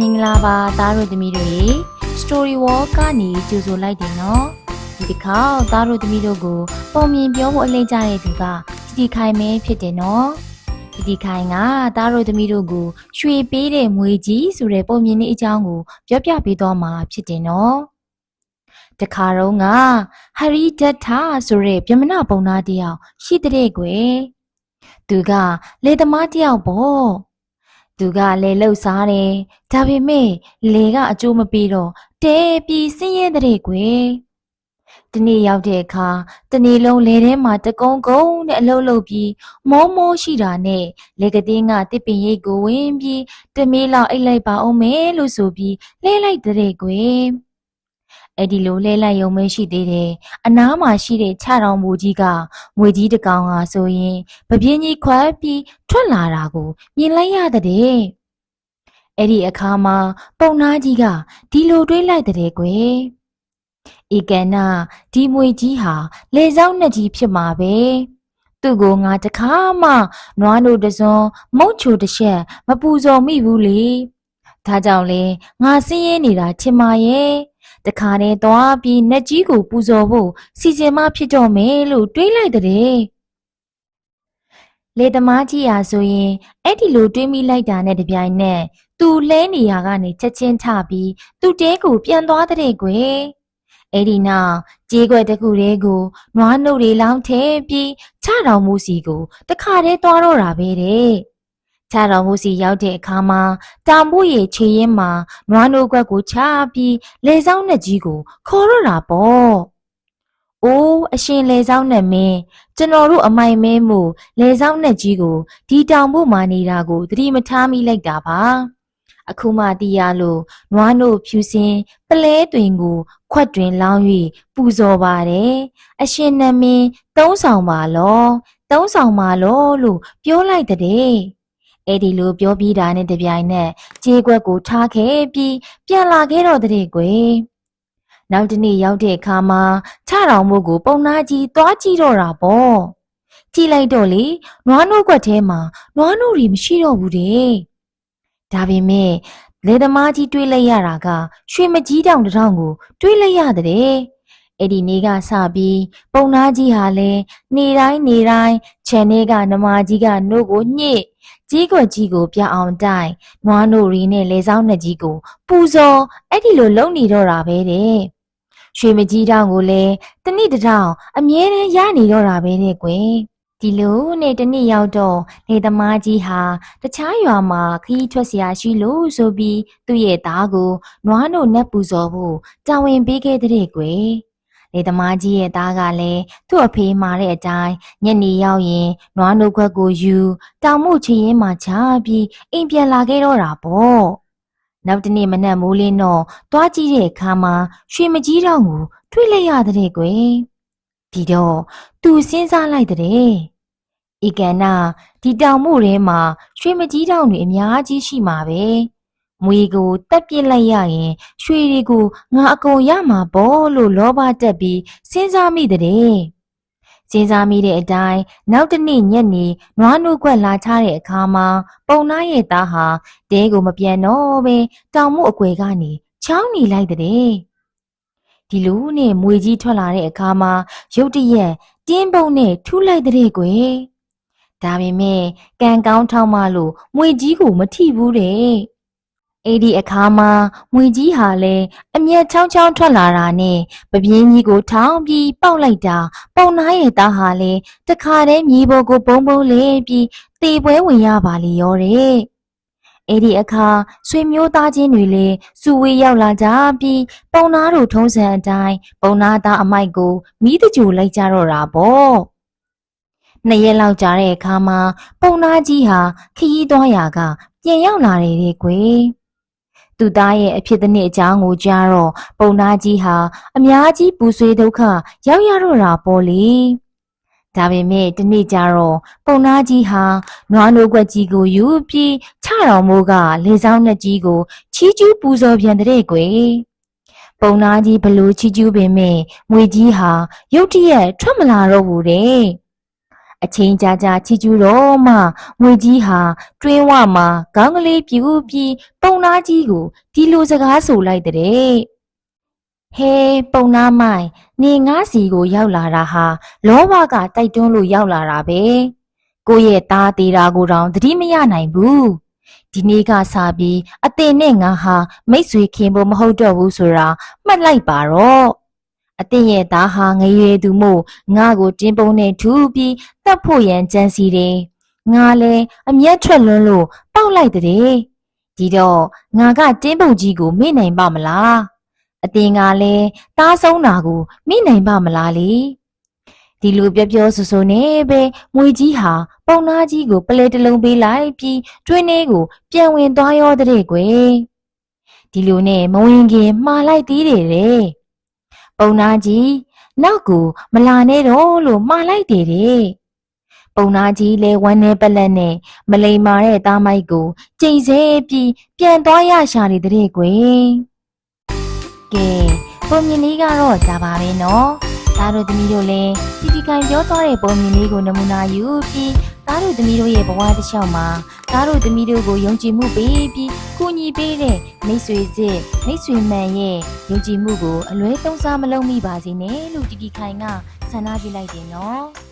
မင်္ဂလာပါသားတို့သမီးတို့ရေ Story Wall ကနေကြိုဆိုလိုက်တယ်နော်ဒီတစ်ခါသားတို့သမီးတို့ကိုပုံမြင်ပြောဖို့အလိမ့်ကြတဲ့သူကတီတီခိုင်မဲဖြစ်တယ်နော်တီတီခိုင်ကသားတို့သမီးတို့ကိုရွှေပေးတဲ့မွေကြီးဆိုတဲ့ပုံမြင်တဲ့အကြောင်းကိုပြောပြပေးသွားမှာဖြစ်တယ်နော်တခါတော့ကဟရီဒတ်တာဆိုတဲ့ဗြဟ္မဏပုံသားတစ်ယောက်ရှိတဲ့ကွယ်သူကလေသမားတစ်ယောက်ပေါ့ သူကလေလှုပ်စားတယ်ဒါပေမဲ့လေကအကျိုးမပေးတော့တဲပြီးစင်းရဲတဲ့ကွယ်ဒီနေ့ရောက်တဲ့အခါတနေ့လုံးလေထဲမှာတကုံကုံနဲ့အလုတ်လုတ်ပြီးမောမောရှိတာနဲ့လေကတင်းကတစ်ပင်ရိတ်ကိုဝင်ပြီးတမေးလောက်အိတ်လိုက်ပါအောင်မယ်လို့ဆိုပြီးလဲလိုက်တဲ့ကွယ် အဲ့ဒီလိုလဲလိုက်ရုံမရှိသေးတယ်အနားမှာရှိတဲ့ခြေတော်မူကြီးကငွေကြီးတစ်ကောင်ဟာဆိုရင်ပပြင်းကြီးခွက်ပြီးထွက်လာတာကိုမြင်လိုက်ရတဲ့အဲ့ဒီအခါမှာပုံနာကြီးကဒီလိုတွေးလိုက်တဲ့ကွယ်ဧကန်နာဒီမွေကြီးဟာလေဆောင်နှစ်ကြီးဖြစ်မှာပဲသူ့ကိုငါတခါမှနွားနို့တစ်စုံမုတ်ချိုတစ်ချက်မပူဇော်မိဘူးလေဒါကြောင့်လေငါစင်းရဲနေတာချင်ပါရဲ့ တခါတည်းသွားပြီးနှက်ကြီးကိုပူဇော်ဖို့စီစဉ်မဖြစ်တော့မယ်လို့တွေးလိုက်တဲ့လေသမားကြီးရာဆိုရင်အဲ့ဒီလိုတွေးမိလိုက်တာနဲ့တပြိုင်နက်သူလဲနေရကနေချက်ချင်းထပြီးသူ့တဲကိုပြန်သွားတဲ့ကွယ်အဲ့ဒီနောက်ကြေးခွက်တစ်ခုတည်းကိုနွားနှုတ်တွေလောင်းထဲပြီးချတော်မူစီကိုတခါတည်းသွားတော့တာပဲတဲ့ ချတော်မူစီရောက်တဲ့အခါမှာတာမို့ရဲ့ခြေရင်းမှာနွားနှုတ်ခွက်ကိုချပြီးလေဆောင်နှစ်ကြီးကိုခေါ်တော့တာပေါ့။အိုးအရှင်လေဆောင်နဲ့မင်းကျွန်တော်တို့အမိုင်မဲမှုလေဆောင်နဲ့ကြီးကိုဒီတောင်ဖို့မာနေတာကိုသတိမထားမိလိုက်တာပါအခုမှတီးရလို့နွားနို့ဖြူစင်ပလဲတွင်ကို ခွက်တွင်လောင်း၍ပူဇော်ပါတယ်အရှင်နမင်းသုံးဆောင်ပါလောသုံးဆောင်ပါလောလို့ပြောလိုက်တဲ့ အဲ့ဒီလိုပြောပြီးတာနဲ့တပြိုင်နက်ကြေးခွက်ကိုထားခဲ့ပြီးပြန်လာခဲ့တော့တဲ့ကွယ်နောက်တစ်နေ့ရောက်တဲ့အခါမှာခြတော်မို့ကိုပုံနာကြီးသွားကြည့်တော့တာပေါ့ကြည့်လိုက်တော့လေနွားနို့ကွက်ထဲမှာနွားနို့တွေမရှိတော့ဘူးတဲ့ဒါပေမဲ့လေသမားကြီးတွေးလိုက်ရတာကရွှေမကြီးတောင်တစ်ထောင်ကိုတွေးလိုက်ရတဲ့ အဲ့ဒီနေ့ကစပြီးပုံနာကြီးဟာလဲနေတိုင်းနေတိုင်းခြံထဲကနမကြီးကနို့ကိုညှစ်ကြီးကွက်ကြီးကိုပြအောင်တိုင်နွားနို့ရီနဲ့လေဆောင်နှစ်ကြီးကို ပူဇော်အဲ့ဒီလိုလုံနေတော့တာပဲတဲ့ရွှေမကြီးတောင်ကိုလဲတနည်းတစ်ထောင်အမြဲတမ်းရနေတော့တာပဲတဲ့ကွယ် ဒီလိုနဲ့တနေ့ရောက်တော့လေသမားကြီးဟာတခြားရွာမှာခရီးထွက်เสียရှိလို့ဆိုပြီးသူ့ရဲ့သားကိုနွားနို့နဲ့ပူဇော်ဖို့တာဝန်ပေးခဲ့တဲ့ကွယ် လေသမားကြီးရဲ့သားကလည်းသူ့အဖေမှာတဲ့အတိုင်းညနေရောက်ရင်နွားနို့ခွက်ကိုယူတောင်မှုချရင်မှချပြီးအိမ်ပြန်လာခဲ့တော့တာပေါ့နောက်တနေ့မနက်မိုးလင်းတော့တွားကြည့်တဲ့အခါမှာရွှေမကြီးတောင်ကိုတွေ့လိုက်ရတဲ့ကွယ်ဒီတော့သူစဉ်းစားလိုက်တဲ့။ဤကန္နာဒီတောင်မှုထဲမှာရွှေမကြီးတောင်တွေအများကြီးရှိမှာပဲ။ မွေကိုတက်ပစ်လိုက်ရရင်ရွှေတွေကိုငါအကုန်ရမှာပေါ့လို့လောဘတက်ပြီးစဉ်းစားမိတဲ့။စဉ်းစားမိတဲ့အတိုင်းနောက်တစ်နေ့ညနေနွားနို့ကွက်လာချတဲ့အခါမှာပုံနာရဲ့သားဟာတဲကိုမပြန်တော့ပဲတောင်မှုအကွယ်ကနေချောင်းနေလိုက်တဲ့။ဒီလိုနဲ့မွေကြီးထွက်လာတဲ့အခါမှာရုတ်တရက်တင်းပုံနဲ့ထူးလိုက်တဲ့ကွယ်ဒါပေမဲ့ကံကောင်းထောက်မလို့မွေကြီးကိုမထိဘူးတဲ့ အဲ့ဒီအခါမှာမွေကြီးဟာလည်းအမျက်ချောင်းချောင်းထွက်လာတာနဲ့ပပြင်းကြီးကိုထောင်းပြီးပေါက်လိုက်တာပုံနာရဲ့သားဟာလည်းတခါတည်းမြေပေါ်ကိုပုံပုံလေးပြီးတေပွဲဝင်ရပါလေရောတဲ့အဲ့ဒီအခါဆွေမျိုးသားချင်းတွေလည်းစုဝေးရောက်လာကြပြီးပုံနာတို့ထုံးစံအတိုင်းပုံနာသားအမိုက်ကိုမိတကြိုလိုက်ကြတော့တာပေါ့နှစ်ရက်လောက်ကြာတဲ့အခါမှာပုံနာကြီးဟာခရီးသွားရာက ပြန်ရောက်လာတယ်တဲ့ကွယ် သူသားရဲ့အဖြစ်တစ်နှစ်အကြောင်းကိုကြားတော့ပုံနာကြီးဟာအများကြီးပူဆွေးဒုက္ခရောက်ရတော့တာပေါ့လေဒါပေမဲ့ဒီနေ့ကျတော့ပုံနာကြီးဟာနွားနိုးကွက်ကြီးကိုယူပြီးချတော်မိုးကလေဆောင်နှစ်ကြီးကိုချီးကျူးပူဇော်ပြန်တဲ့ကွယ်ပုံနာကြီးဘလို့ချီးကျူးပင်မဲ့ငွေကြီးဟာရုတ်တရက်ထွက်မလာတော့ဘူးတဲ့ အချိန်ကြာကြာချီကျူးတော့မှငွေကြီးဟာတွင်းဝမှာခေါင်းကလေးပြူပြီးပုံနာကြီးကိုဒီလိုစကားဆိုလိုက်တဲ့ဟဲပုံနာမိုင်နေငါစီကိုရောက်လာတာဟာလောဘကတိုက်တွန်းလို့ရောက်လာတာပဲကိုယ့်ရဲ့သားသေးတာကိုတောင်သတိမရနိုင်ဘူးဒီနေ့ကစပြီးအတင်နဲ့ငါဟာမိတ်ဆွေခင်ဖို့မဟုတ်တော့ဘူးဆိုတာမှတ်လိုက်ပါတော့ အတင်ရဲ့သားဟာငရွေသူမို့ငါကိုတင်းပုံးနဲ့ထူပြီးတတ်ဖို့ရန်ကြံစီတယ်။ငါလည်းအမျက်ထွက်လွန်းလို့ပေါက်လိုက်တဲ့။ဒီတော့ငါကတင်းပုံကြီးကိုမေ့နိုင်ပါမလား။အတင်ကလည်းတားဆုံးတာကိုမေ့နိုင်ပါမလားလေ။ဒီလိုပြောပြောဆိုဆိုနဲ့ပဲငွေကြီးဟာပုံနာကြီးကိုပလဲတစ်လုံးပေးလိုက်ပြီးတွင်းထဲကိုပြန်ဝင်သွားရောတဲ့ကွယ်။ဒီလိုနဲ့မဝင်ခင်မှားလိုက်သေးတယ်တဲ့ ပုံနာကြီးနောက်ကိုမလာနဲ့တော့လို့မှားလိုက်တယ်တဲ့ပုံနာကြီးလဲဝမ်းနေပလက်နဲ့မလိမ္မာတဲ့သားမိုက်ကိုကြိတ်ဆဲပြီးပြန်သွားရရှာနေတဲ့ကွယ်ကဲပုံမြင်လေးကတော့ဒါပါပဲနော်သားတို့သမီးတို့လည်းတီတီကန်ပြောသွားတဲ့ပုံမြင်လေးကိုနမူနာယူပြီးသားတို့သမီးတို့ရဲ့ဘဝတစ်လျှောက်မှာသားတို့သမီးတို့ကိုယုံကြည်မှုပေးပြီး ကူညီပေးတဲ့မိတ်ဆွေစစ်မိတ်ဆွေမှန်ရဲ့ယုံကြည်မှုကိုအလွဲသုံးစားမလုပ်မိပါစေနဲ့လို့တီတီခိုင်ကဆန္ဒပြလိုက်တယ်နော်